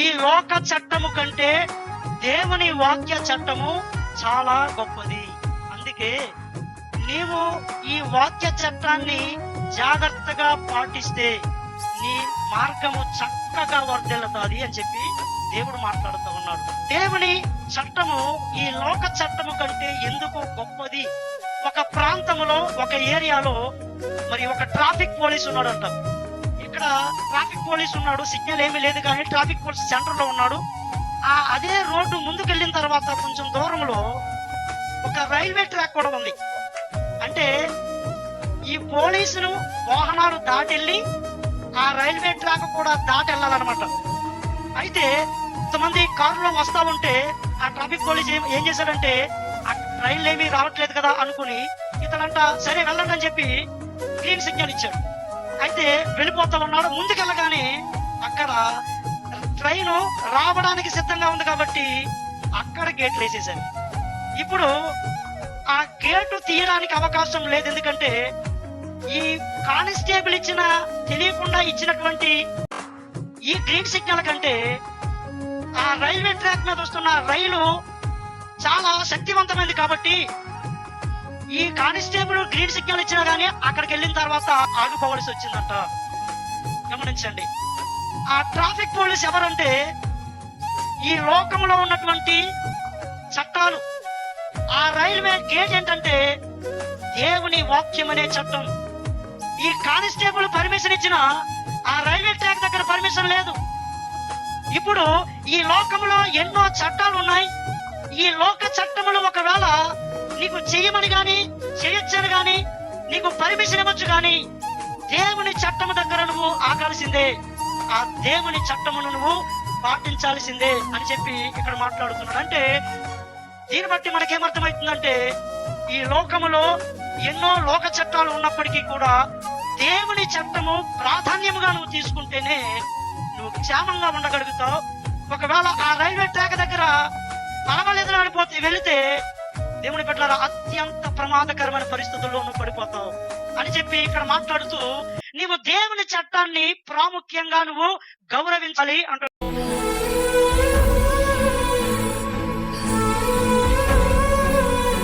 ఈ లోక చట్టము కంటే దేవుని వాక్య చట్టము చాలా గొప్పది. అందుకే నీవు ఈ వాక్య చట్టాన్ని జాగ్రత్తగా పాటిస్తే నీ మార్గము చక్కగా వర్దిల్లుతుంది అని చెప్పి దేవుడు మాట్లాడుతూ ఉన్నాడు. దేవుని చట్టము ఈ లోక చట్టము కంటే ఎందుకు గొప్పది? ఒక ప్రాంతములో ఒక ఏరియాలో మరి ఒక ట్రాఫిక్ పోలీస్ ఉన్నాడు అంటారు ఇక్కడ ట్రాఫిక్ పోలీస్ ఉన్నాడు సిగ్నల్ ఏమీ లేదు కానీ ట్రాఫిక్ పోలీస్ సెంటర్లో ఉన్నాడు. ఆ అదే రోడ్డు ముందుకెళ్ళిన తర్వాత కొంచెం దూరంలో ఒక రైల్వే ట్రాక్ కూడా ఉంది. అంటే ఈ పోలీసులు వాహనాలు దాటెళ్ళి ఆ రైల్వే ట్రాక్ కూడా దాటి వెళ్ళాలన్నమాట అయితే కొంతమంది కారులో వస్తా ఉంటే ఆ ట్రాఫిక్ పోలీస్ ఏం- ఏం చేశాడంటే ఆ రైలు ఏమీ రావట్లేదు కదా అనుకుని ఇతనంట సరే వెళ్ళండి అని చెప్పి గ్రీన్ సిగ్నల్ ఇచ్చాడు. అయితే వెళ్ళిపోతా ఉన్నాడు ముందుకెళ్ళగానే అక్కడ ట్రైన్ రావడానికి సిద్ధంగా ఉంది కాబట్టి అక్కడ గేట్ వేసేసారు ఇప్పుడు ఆ గేటు తీయడానికి అవకాశం లేదు. ఎందుకంటే ఈ కానిస్టేబుల్ ఇచ్చిన తెలియకుండా ఇచ్చినటువంటి ఈ గ్రీన్ సిగ్నల్ కంటే ఆ రైల్వే ట్రాక్ మీద వస్తున్న రైలు చాలా శక్తివంతమైంది కాబట్టి ఈ కానిస్టేబుల్ గ్రీన్ సిగ్నల్ ఇచ్చినా గానీ అక్కడికి వెళ్ళిన తర్వాత ఆగిపోవలసి వచ్చిందంట. గమనించండి. ఆ ట్రాఫిక్ పోలీస్ ఎవరంటే ఈ లోకంలో ఉన్నటువంటి చట్టాలు. ఆ రైల్వే గేట్ ఏంటంటే దేవుని వాక్యం అనే చట్టం. ఈ కానిస్టేబుల్ పర్మిషన్ ఇచ్చిన ఆ రైల్వే ట్రాక్ దగ్గర పర్మిషన్ లేదు. ఇప్పుడు ఈ లోకంలో ఎన్నో చట్టాలు ఉన్నాయి. ఈ లోక చట్టములు ఒకవేళ నీకు చెయ్యమని గాని చేయొచ్చని గాని నీకు పర్మిషన్ ఇవ్వచ్చు గాని దేవుని చట్టము దగ్గర నువ్వు ఆగాల్సిందే. ఆ దేవుని చట్టమును నువ్వు పాటించాల్సిందే అని చెప్పి ఇక్కడ మాట్లాడుతున్నాడు. అంటే దీన్ని బట్టి మనకేమర్థమవుతుందంటే ఈ లోకములో ఎన్నో లోక చట్టాలు ఉన్నప్పటికీ కూడా దేవుని చట్టము ప్రాధాన్యముగా నువ్వు తీసుకుంటేనే నువ్వు క్షేమంగా ఉండగలుగుతావు. ఒకవేళ ఆ రైల్వే ట్రాక్ దగ్గర పరమలేదు అనిపోతే వెళితే దేవుని పట్ల అత్యంత ప్రమాదకరమైన పరిస్థితుల్లో నువ్వు పడిపోతావు. అని చెప్పి ఇక్కడ మాట్లాడుతూ నీవు దేవుని చట్టాన్ని ప్రాముఖ్యంగా నువ్వు గౌరవించాలి అంటాడు